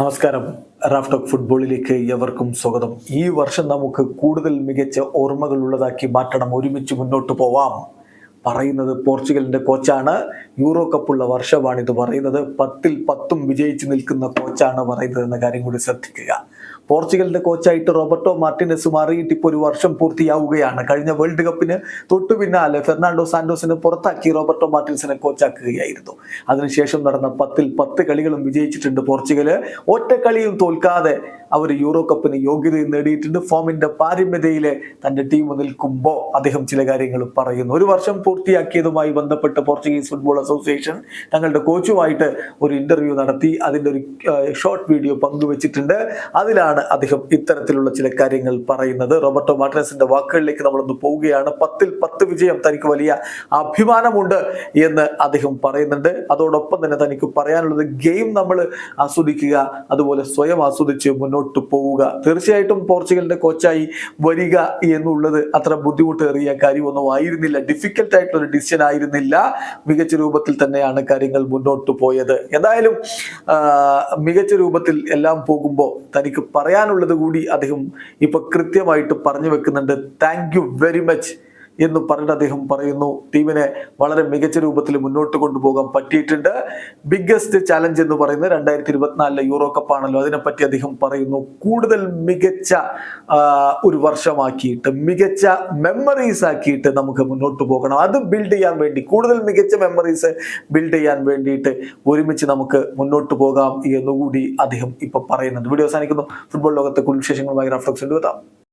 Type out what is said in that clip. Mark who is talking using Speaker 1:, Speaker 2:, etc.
Speaker 1: നമസ്കാരം. റാഫ് റാഫ്റ്റോക്ക് ഫുട്ബോളിലേക്ക് എവർക്കും സ്വാഗതം. ഈ വർഷം നമുക്ക് കൂടുതൽ മികച്ച ഓർമ്മകൾ ഉള്ളതാക്കി മാറ്റണം. ഒരുമിച്ച് മുന്നോട്ട് പോവാം. പറയുന്നത് പോർച്ചുഗലിന്റെ കോച്ചാണ്. യൂറോ കപ്പുള്ള വർഷമാണ് ഇത് പറയുന്നത്. പത്തിൽ പത്തും വിജയിച്ച് നിൽക്കുന്ന കോച്ചാണ് പറയുന്നത് എന്ന കാര്യം കൂടി ശ്രദ്ധിക്കുക. പോർച്ചുഗലിന്റെ കോച്ചായിട്ട് റോബർട്ടോ മാർട്ടിനസ് മാറിയിട്ട് ഇപ്പോൾ ഒരു വർഷം പൂർത്തിയാവുകയാണ്. കഴിഞ്ഞ വേൾഡ് കപ്പിന് തൊട്ടു പിന്നാലെ ഫെർണാണ്ടോ സാന്റോസിനെ പുറത്താക്കി റോബർട്ടോ മാർട്ടിൻസിനെ കോച്ചാക്കുകയായിരുന്നു. അതിനുശേഷം നടന്ന പത്തിൽ പത്ത് കളികളും വിജയിച്ചിട്ടുണ്ട് പോർച്ചുഗൽ. ഒറ്റ കളിയും തോൽക്കാതെ അവർ യൂറോ കപ്പിന് യോഗ്യത നേടിയിട്ടുണ്ട്. ഫോമിന്റെ പാരമ്യതയിലെ തന്റെ ടീം നിൽക്കുമ്പോൾ അദ്ദേഹം ചില കാര്യങ്ങൾ പറയുന്നു. ഒരു വർഷം പൂർത്തിയാക്കിയതുമായി ബന്ധപ്പെട്ട് പോർച്ചുഗീസ് ഫുട്ബോൾ അസോസിയേഷൻ തങ്ങളുടെ കോച്ചുമായിട്ട് ഒരു ഇന്റർവ്യൂ നടത്തി. അതിന്റെ ഒരു ഷോർട്ട് വീഡിയോ പങ്കുവച്ചിട്ടുണ്ട്. അതിലാണ് അദ്ദേഹം ഇത്തരത്തിലുള്ള ചില കാര്യങ്ങൾ പറയുന്നത്. റോബർട്ടോ മാർട്ടിനസിന്റെ വാക്കുകളിലേക്ക് നമ്മളൊന്ന് പോവുകയാണ്. പത്തിൽ പത്ത് വിജയം തനിക്ക് വലിയ അഭിമാനമുണ്ട് എന്ന് അദ്ദേഹം പറയുന്നുണ്ട്. അതോടൊപ്പം തന്നെ തനിക്ക് പറയാനുള്ളത് ഗെയിം നമ്മൾ ആസ്വദിക്കുക അതുപോലെ സ്വയം ആസ്വദിച്ച് മുന്നോട്ട് പോവുക. തീർച്ചയായിട്ടും പോർച്ചുഗലിന്റെ കോച്ചായി വരിക എന്നുള്ളത് അത്ര ബുദ്ധിമുട്ടേറിയ കാര്യമൊന്നും ആയിരുന്നില്ല. ഡിഫിക്കൽട്ട് ആയിട്ടുള്ള ഒരു ഡിസിഷൻ ആയിരുന്നില്ല. മികച്ച രൂപത്തിൽ തന്നെയാണ് കാര്യങ്ങൾ മുന്നോട്ട് പോയത്. എന്തായാലും മികച്ച രൂപത്തിൽ എല്ലാം പോകുമ്പോൾ തനിക്ക് പറയാനുള്ളത് കൂടി അദ്ദേഹം ഇപ്പൊ കൃത്യമായിട്ട് പറഞ്ഞു വെക്കുന്നുണ്ട്. താങ്ക് വെരി മച്ച് എന്ന് പറഞ്ഞിട്ട് അദ്ദേഹം പറയുന്നു. ടീമിനെ വളരെ മികച്ച രൂപത്തിൽ മുന്നോട്ട് കൊണ്ടുപോകാൻ പറ്റിയിട്ടുണ്ട്. ബിഗ്ഗസ്റ്റ് ചാലഞ്ച് എന്ന് പറയുന്നത് രണ്ടായിരത്തി ഇരുപത്തിനാലിലെ യൂറോ കപ്പാണല്ലോ അതിനെപ്പറ്റി അദ്ദേഹം പറയുന്നു. കൂടുതൽ മികച്ച ഒരു വർഷമാക്കിയിട്ട് മികച്ച മെമ്മറീസ് ആക്കിയിട്ട് നമുക്ക് മുന്നോട്ട് പോകണം. അത് ബിൽഡ് ചെയ്യാൻ വേണ്ടി കൂടുതൽ മികച്ച മെമ്മറീസ് ബിൽഡ് ചെയ്യാൻ വേണ്ടിയിട്ട് ഒരുമിച്ച് നമുക്ക് മുന്നോട്ട് പോകാം എന്നുകൂടി അദ്ദേഹം ഇപ്പൊ പറയുന്നുണ്ട്. വീഡിയോ അവസാനിക്കുന്നു. ഫുട്ബോൾ ലോകത്തെ കുടുംബ വിശേഷങ്ങളുമായി റഫ്ലക്സ് എത്താം